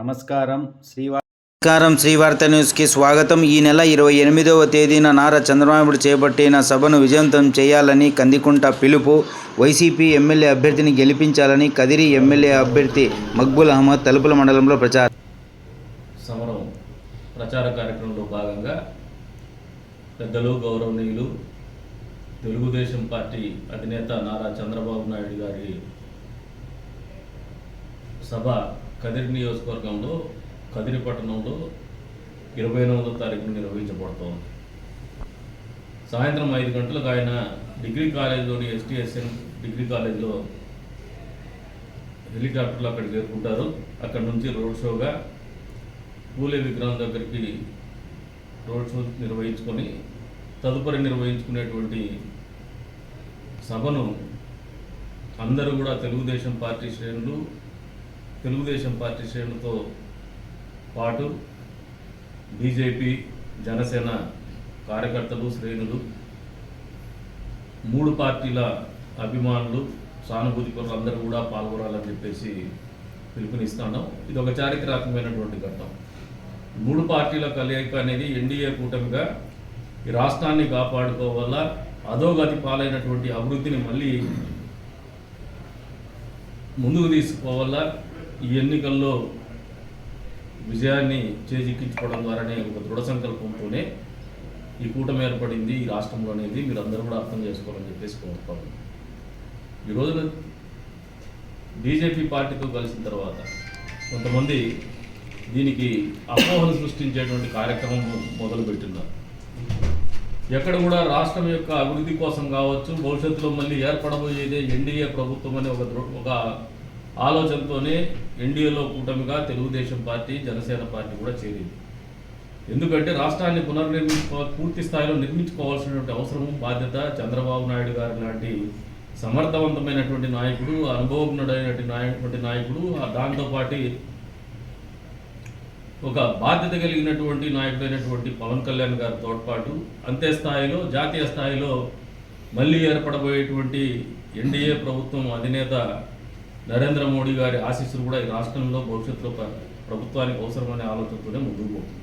నమస్కారం. శ్రీవా నమస్కారం. శ్రీవార్త న్యూస్కి స్వాగతం. ఈ నెల ఇరవై ఎనిమిదవ తేదీన నారా చంద్రబాబు చేపట్టిన సభను విజయవంతం చేయాలని కందికుంట పిలుపు వైసీపీ ఎమ్మెల్యే అభ్యర్థిని గెలిపించాలని కదిరి ఎమ్మెల్యే అభ్యర్థి మక్బుల్ అహ్మద్ తలుపుల మండలంలో ప్రచారం. సమరం ప్రచార కార్యక్రమంలో భాగంగా పెద్దలు గౌరవనీయులు తెలుగుదేశం పార్టీ అధినేత నారా చంద్రబాబు నాయుడు గారి సభ కదిరి నియోజకవర్గంలో కదిరి పట్టణంలో ఇరవై ఎనిమిదో తారీఖున నిర్వహించబడుతోంది సాయంత్రం ఐదు గంటలకు ఆయన డిగ్రీ కాలేజీలోని ఎస్టీఎస్ఎన్ డిగ్రీ కాలేజీలో హెలికాప్టర్లో అక్కడికి చేరుకుంటారు. అక్కడ నుంచి రోడ్ షోగా పూలే విగ్రహం దగ్గరికి రోడ్ షో నిర్వహించుకొని తదుపరి నిర్వహించుకునేటువంటి సభను అందరూ కూడా తెలుగుదేశం పార్టీ శ్రేణులు తెలుగుదేశం పార్టీ శ్రేణులతో పాటు బీజేపీ జనసేన కార్యకర్తలు శ్రేణులు మూడు పార్టీల అభిమానులు సానుభూతి అందరూ కూడా పాల్గొనాలని చెప్పేసి పిలుపునిస్తున్నాం. ఇది ఒక చారిత్రాత్మకమైనటువంటి ఘట్టం. మూడు పార్టీల కలయిక అనేది ఎన్డీఏ కూటమిగా ఈ రాష్ట్రాన్ని కాపాడుకోవాలా అధోగతి పాలైనటువంటి అభివృద్ధిని మళ్ళీ ముందుకు తీసుకోవాలా ఈ ఎన్నికల్లో విజయాన్ని చేజిక్కించుకోవడం ద్వారానే ఒక దృఢ సంకల్పంతోనే ఈ కూటమి ఏర్పడింది ఈ రాష్ట్రంలో అనేది మీరు అందరూ కూడా అర్థం చేసుకోవాలని చెప్పేసి కోరుకోవాలి. ఈ రోజున బీజేపీ పార్టీతో కలిసిన తర్వాత కొంతమంది దీనికి అపోహలు సృష్టించేటువంటి కార్యక్రమం మొదలుపెట్టున్నారు ఎక్కడ కూడా రాష్ట్రం యొక్క అభివృద్ధి కోసం కావచ్చు భవిష్యత్తులో మళ్ళీ ఏర్పడబోయేదే ఎన్డీఏ ప్రభుత్వం అనే ఒక దృ- ఒక ఆలోచనతోనే ఎన్డీఏలో కూటమిగా తెలుగుదేశం పార్టీ జనసేన పార్టీ కూడా చేరింది. ఎందుకంటే రాష్ట్రాన్ని పునర్నిర్మించుకో పూర్తి స్థాయిలో నిర్మించుకోవాల్సినటువంటి అవసరము బాధ్యత చంద్రబాబు నాయుడు గారి లాంటి సమర్థవంతమైనటువంటి నాయకుడు అనుభవజ్ఞుడైనటువంటి నాయకుటువంటి నాయకుడు దాంతోపాటు ఒక బాధ్యత కలిగినటువంటి నాయకుడైనటువంటి పవన్ కళ్యాణ్ గారి తోడ్పాటు అంతే స్థాయిలో జాతీయ స్థాయిలో మళ్ళీ ఏర్పడబోయేటువంటి ఎన్డీఏ ప్రభుత్వం అధినేత నరేంద్ర మోడీ గారి ఆశీస్సులు కూడా ఈ రాష్ట్రంలో భవిష్యత్తులో ప్రభుత్వానికి అవసరమనే ఆలోచనతోనే ముందుకు పోతుంది.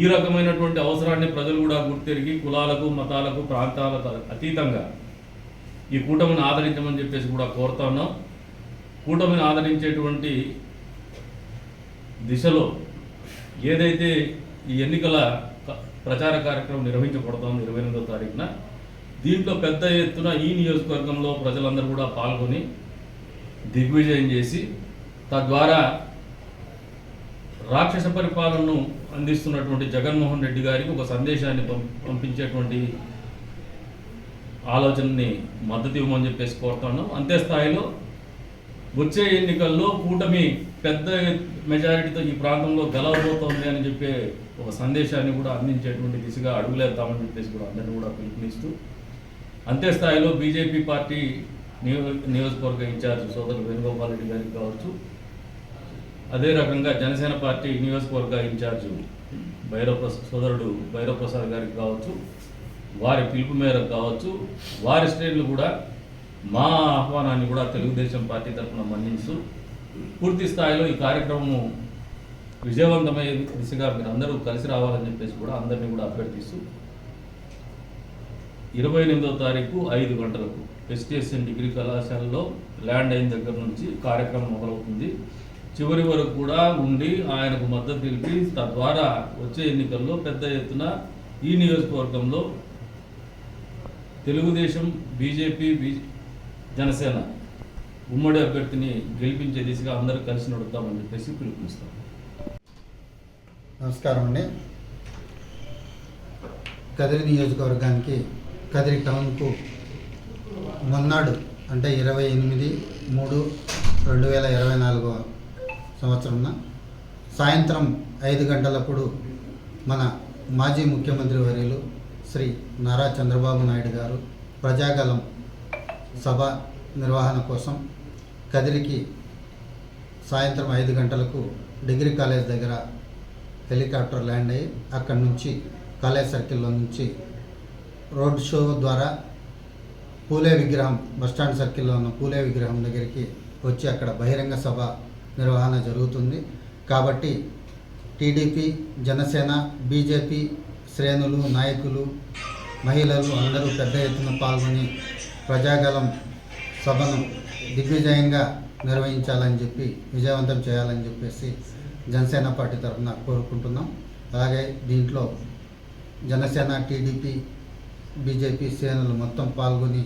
ఈ రకమైనటువంటి అవసరాన్ని ప్రజలు కూడా గుర్తిరిగి కులాలకు మతాలకు ప్రాంతాలకు అతీతంగా ఈ కూటమిని ఆదరించమని చెప్పేసి కూడా కోరుతా ఉన్నాం. కూటమిని ఆదరించేటువంటి దిశలో ఏదైతే ఈ ఎన్నికల ప్రచార కార్యక్రమం నిర్వహించబడుతోంది ఇరవై ఎనిమిదో తారీఖున దీంట్లో పెద్ద ఎత్తున ఈ నియోజకవర్గంలో ప్రజలందరూ కూడా పాల్గొని దిగ్విజయం చేసి తద్వారా రాక్షస పరిపాలనను అందిస్తున్నటువంటి జగన్మోహన్ రెడ్డి గారికి ఒక సందేశాన్ని పంపించేటువంటి ఆలోచనని మద్దతు ఇవ్వమని చెప్పేసి కోరుతాను. అంతే స్థాయిలో వచ్చే ఎన్నికల్లో కూటమి పెద్ద మెజారిటీతో ఈ ప్రాంతంలో గెలవబోతోంది అని చెప్పే ఒక సందేశాన్ని కూడా అందించేటువంటి దిశగా అడుగులేద్దామని చెప్పేసి కూడా అందరినీ కూడా పిలుపునిస్తూ అంతే స్థాయిలో బీజేపీ పార్టీ నియో నియోజకవర్గ ఇన్ఛార్జ్ సోదరు వేణుగోపాల్ రెడ్డి గారికి కావచ్చు. అదే రకంగా జనసేన పార్టీ నియోజకవర్గ ఇన్ఛార్జ్ భైరవ సోదరుడు భైరవప్రసాద్ గారికి కావచ్చు. వారి పిలుపు మేరకు కావచ్చు. వారి శ్రేణులు కూడా మా ఆహ్వానాన్ని కూడా తెలుగుదేశం పార్టీ తరఫున మన్నిస్తూ పూర్తి స్థాయిలో ఈ కార్యక్రమం విజయవంతమయ్యే దిశగా మీరు అందరూ కలిసి రావాలని చెప్పేసి కూడా అందరినీ కూడా అభ్యర్థిస్తూ ఇరవై ఎనిమిదవ తారీఖు ఐదు గంటలకు ఎస్టిఎస్ఎన్ డిగ్రీ కళాశాలలో ల్యాండ్ అయిన దగ్గర నుంచి కార్యక్రమం మొదలవుతుంది. చివరి వరకు కూడా ఉండి ఆయనకు మద్దతు తెలిపి తద్వారా వచ్చే ఎన్నికల్లో పెద్ద ఎత్తున ఈ నియోజకవర్గంలో తెలుగుదేశం బీజేపీ బీ జనసేన ఉమ్మడి అభ్యర్థిని గెలిపించే దిశగా అందరూ కలిసి నడుద్దామని చెప్పేసి పిలుపునిస్తాం. నమస్కారం అండి. కదిరి నియోజకవర్గానికి కదిరి టౌన్కు మొన్నాడు అంటే ఇరవై ఎనిమిది మూడు రెండు వేల ఇరవై నాలుగవ సంవత్సరంన సాయంత్రం ఐదు గంటలప్పుడు మన మాజీ ముఖ్యమంత్రి వర్యులు శ్రీ నారా చంద్రబాబు నాయుడు గారు ప్రజాగలం సభ నిర్వహణ కోసం కదిరికి సాయంత్రం ఐదు గంటలకు డిగ్రీ కాలేజ్ దగ్గర హెలికాప్టర్ ల్యాండ్ అయ్యి అక్కడి నుంచి కాలేజ్ సర్కిల్లో నుంచి రోడ్ షో ద్వారా పూలే విగ్రహం బస్టాండ్ సర్కిల్లో ఉన్న పూలే విగ్రహం దగ్గరికి వచ్చి అక్కడ బహిరంగ సభ నిర్వహణ జరుగుతుంది. కాబట్టి టీడీపీ జనసేన బీజేపీ శ్రేణులు నాయకులు మహిళలు అందరూ పెద్ద ఎత్తున పాల్గొని ప్రజాగలం సభను దిగ్విజయంగా నిర్వహించాలని చెప్పి విజయవంతం చేయాలని చెప్పేసి జనసేన పార్టీ తరఫున కోరుకుంటున్నాం. అలాగే దీంట్లో జనసేన టీడీపీ బీజేపీ సేనలు మొత్తం పాల్గొని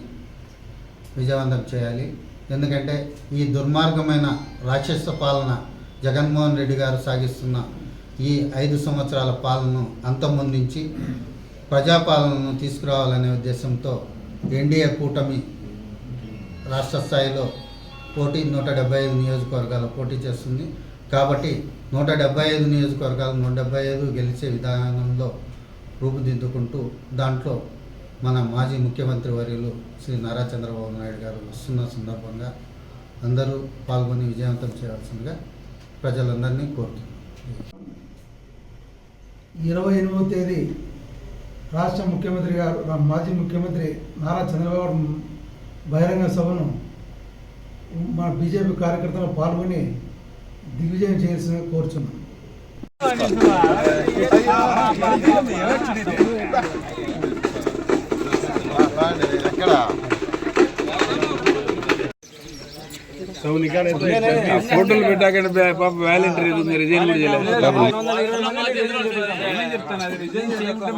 విజయవంతం చేయాలి. ఎందుకంటే ఈ దుర్మార్గమైన రాక్షస పాలన జగన్మోహన్ రెడ్డి గారు సాగిస్తున్న ఈ ఐదు సంవత్సరాల పాలనను అంతమొందించి ప్రజాపాలనను తీసుకురావాలనే ఉద్దేశంతో ఎన్డీఏ కూటమి రాష్ట్ర స్థాయిలో పోటీ నూట డెబ్బై ఐదు నియోజకవర్గాలు పోటీ చేస్తుంది. కాబట్టి నూట డెబ్బై ఐదు నియోజకవర్గాలు నూట డెబ్బై ఐదు గెలిచే విధానంలో రూపుదిద్దుకుంటూ దాంట్లో మన మాజీ ముఖ్యమంత్రి వర్యులు శ్రీ నారా చంద్రబాబు నాయుడు గారు వస్తున్న సందర్భంగా అందరూ పాల్గొని విజయవంతం చేయాల్సిందిగా ప్రజలందరినీ కోరుతున్నాను ఇరవై ఎనిమిదవ తేదీ రాష్ట్ర ముఖ్యమంత్రి గారు రా- మాజీ ముఖ్యమంత్రి నారా చంద్రబాబు బహిరంగ సభను మా బీజేపీ కార్యకర్తలు పాల్గొని దిగ్విజయం చేయాల్సిందిగా కోరుచున్నాం. ఫోటోలు పెట్టాకంటే పాప వాలంటీర్ ఉంది రిజైన్ కూడా చేయలేదు. చెప్తాను? అది రిజైన్ చేయకుంటే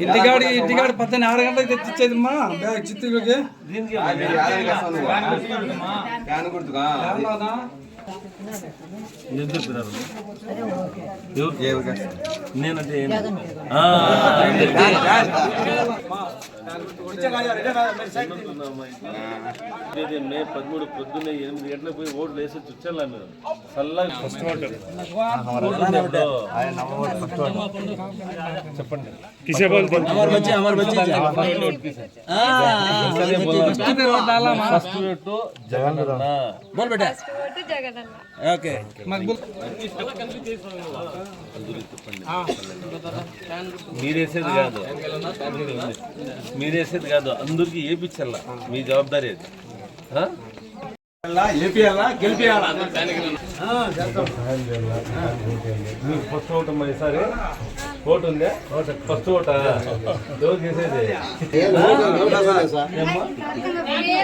ఇంటికాడి ఇంటికాడి పద్దెనిమిది ఆరు గంటలకు తెచ్చిచ్చేది మా బ్యాగ్ చిత్తూరుకి నేనంటే మే పదమూడు పొద్దున్నే ఎనిమిది గంటలకు పోయి ఓట్లు వేసి వచ్చేలా మీరు చల్లగా ఫస్ట్ చెప్పండి. First vote. జగన్ జగనన్న. ఓకే మీరేసేది కాదు మీరేసేది కాదు అందరికి ఏపించల్లా మీ జవాబారి అది ఫస్ట్ ఓట్ ఈసారి ఓటు ఉందా ఫస్ట్ ఓట ఎవరు చేసేది?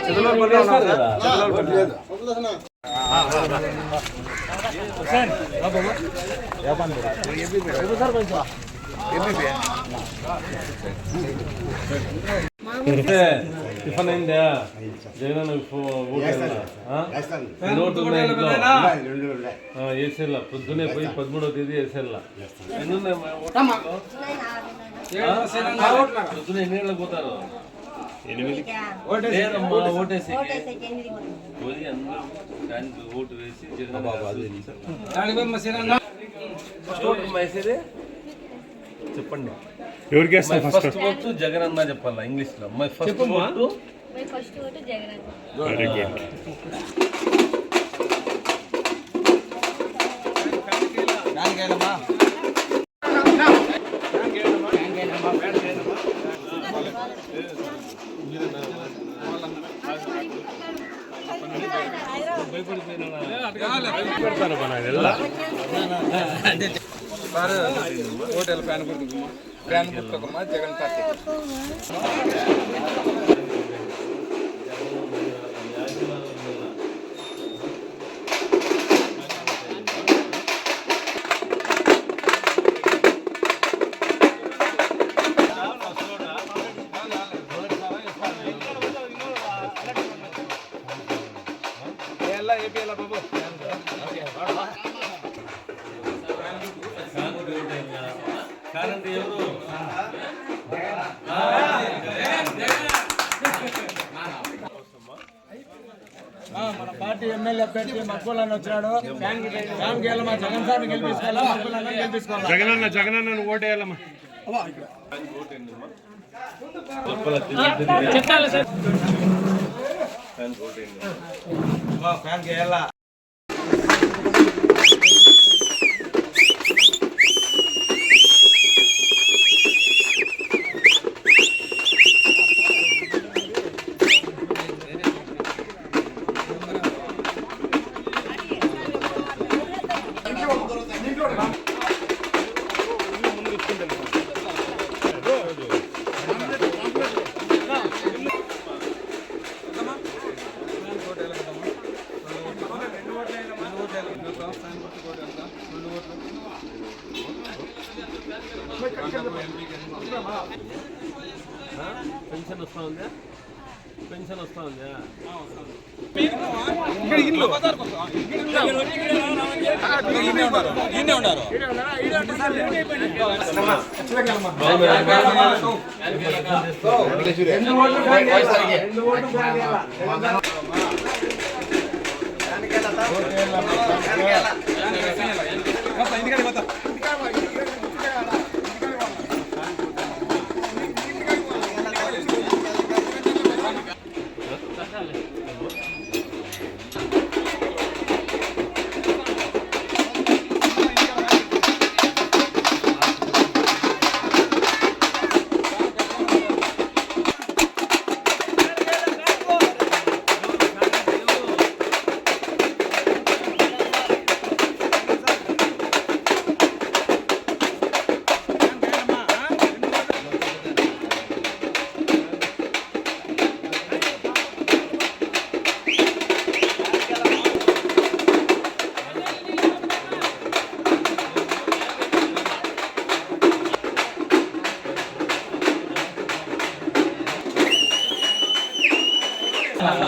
చంద్రబాబు నాయుడు వేస్తారు కదా? చంద్రబాబు నాయుడు. ఏ, టిఫిన్ అయిందా జగన్ ఓటు వేయాలా? ఆ? ఎన్ని ఓట్లు ఉన్నాయి ఇంట్లో? ఆ, వేసేయాలా పొద్దునే పోయి పదమూడవ తేదీ వేసేయాలా ఎన్ని ఉన్నాయి మా ఓట్లు? ఆ? పొద్దునే ఎన్ని గంటలకు పోతారు ఓటేసి. దానికి ఓటు వేసి వేసేది చెప్పండి. ఎవరికి ఫస్ట్? ఓటు జగన్ అన్న చెప్పాలా ఇంగ్లీష్లో my first vote? My first vote Jagananna హోటల్ ప్యాన్ గుర్తుకు ప్యాన్ గుర్తుకమ్మా జగన్ పార్టీ అయిపోయాల బాబు మన పార్టీ ఎమ్మెల్యే పెట్టి మక్కులన్న వచ్చాడు ఫ్యాన్ గేయాలమ్మా జగన్ సార్ గెలిపించుకోవాలా మక్కులన్న గెలిపించుకోవాలా ఓటేయాలమ్మా. చెప్పాలి సార్? 全，我还给了。పెన్షన్ వస్తా ఉందా? పెన్షన్ వస్తా ఉందా?